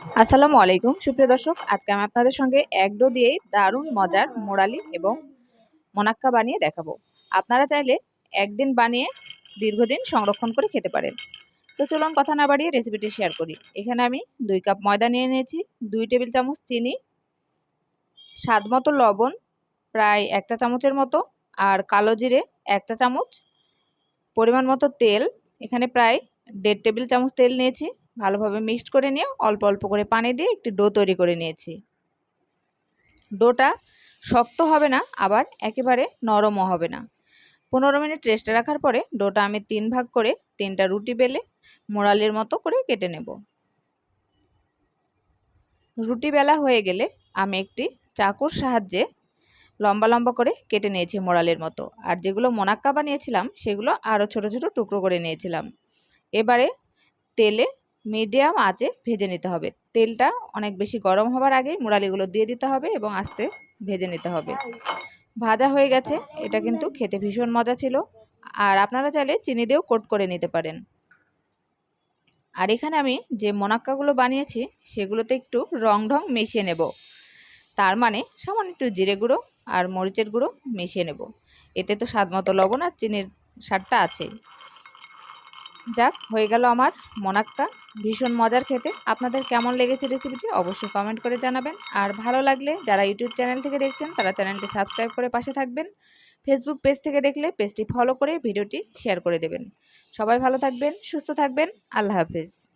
আসসালামু আলাইকুম। সুপ্রিয় দর্শক, আজকে আমি আপনাদের সঙ্গে এক ডো দিয়েই দারুণ মজার মোরালি এবং মোনাক্কা বানিয়ে দেখাবো। আপনারা চাইলে একদিন বানিয়ে দীর্ঘদিন সংরক্ষণ করে খেতে পারেন। তো চলুন কথা না বাড়িয়ে রেসিপিটি শেয়ার করি। এখানে আমি দুই কাপ ময়দা নিয়ে নিয়েছি, দুই টেবিল চামচ চিনি, স্বাদ মতো লবণ, প্রায় একটা চামচের মতো, আর কালো জিরে একটা চামচ পরিমাণ মতো তেল। এখানে প্রায় দেড় টেবিল চামচ তেল নিয়েছি। ভালোভাবে মিক্সড করে নিয়ে অল্প অল্প করে পানি দিয়ে একটি ডো তৈরি করে নিয়েছি। ডোটা শক্ত হবে না, আবার একেবারে নরমও হবে না। পনেরো মিনিট রেস্টে রাখার পরে ডোটা আমি তিন ভাগ করে তিনটা রুটি বেলে মোড়ালের মতো করে কেটে নেব। রুটি বেলা হয়ে গেলে আমি একটি চাকুর সাহায্যে লম্বা লম্বা করে কেটে নিয়েছি মোড়ালের মতো। আর যেগুলো মোনাক্কা বানিয়েছিলাম, সেগুলো আরও ছোট ছোট টুকরো করে নিয়েছিলাম। এবারে তেলে মিডিয়াম আঁচে ভেজে নিতে হবে। তেলটা অনেক বেশি গরম হবার আগেই মুরালিগুলো দিয়ে দিতে হবে এবং আস্তে ভেজে নিতে হবে। ভাজা হয়ে গেছে, এটা কিন্তু খেতে ভীষণ মজা ছিল। আর আপনারা চাইলে চিনি দিয়েও কোট করে নিতে পারেন। আর এখানে আমি যে মোনাক্কাগুলো বানিয়েছি, সেগুলোতে একটু রং ঢং মিশিয়ে নেব। তার মানে সামান্য একটু জিরে গুঁড়ো আর মরিচের গুঁড়ো মিশিয়ে নেব। এতে তো স্বাদ মতো লবণ আর চিনির স্বাদটা আছেই। যাক, হয়ে গেল আমার মোনাক্কা। ভীষণ মজার খেতে। আপনাদের কেমন লেগেছে রেসিপিটি অবশ্যই কমেন্ট করে জানাবেন। আর ভালো লাগলে যারা ইউটিউব চ্যানেল থেকে দেখছেন, তারা চ্যানেলটি সাবস্ক্রাইব করে পাশে থাকবেন। ফেসবুক পেজ থেকে দেখলে পেজটি ফলো করে ভিডিওটি শেয়ার করে দেবেন। সবাই ভালো থাকবেন, সুস্থ থাকবেন। আল্লাহ হাফিজ।